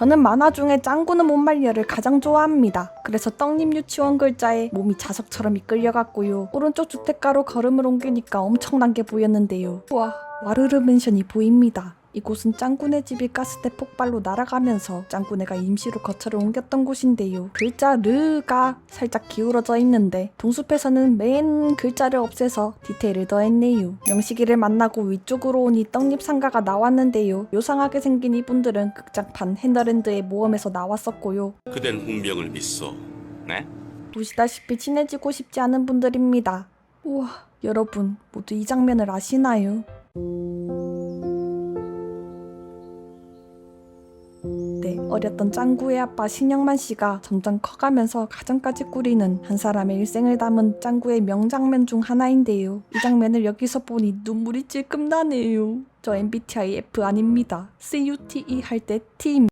저는 만화 중에 짱구는 못 말려를 가장 좋아합니다. 그래서 떡잎 유치원 글자에 몸이 자석처럼 이끌려갔고요. 오른쪽 주택가로 걸음을 옮기니까 엄청난 게 보였는데요. 우와, 와르르 맨션이 보입니다. 이곳은 짱구네 집이 가스대 폭발로 날아가면서 짱구네가 임시로 거처를 옮겼던 곳인데요. 글자 르가 살짝 기울어져 있는데 동숲에서는 맨 글자를 없애서 디테일을 더했네요. 명식이를 만나고 위쪽으로 오니 떡잎 상가가 나왔는데요. 요상하게 생긴 이분들은 극장판 핸더랜드의 모험에서 나왔었고요. 그댄 운명을 믿소. 네? 보시다시피 친해지고 싶지 않은 분들입니다. 우와, 여러분 모두 이 장면을 아시나요? 네, 어렸던 짱구의 아빠 신영만 씨가 점점 커가면서 가정까지 꾸리는 한 사람의 일생을 담은 짱구의 명장면 중 하나인데요. 이 장면을 여기서 보니 눈물이 찔끔 나네요. 저 MBTI F 아닙니다. CUTE 할 때 T입니다.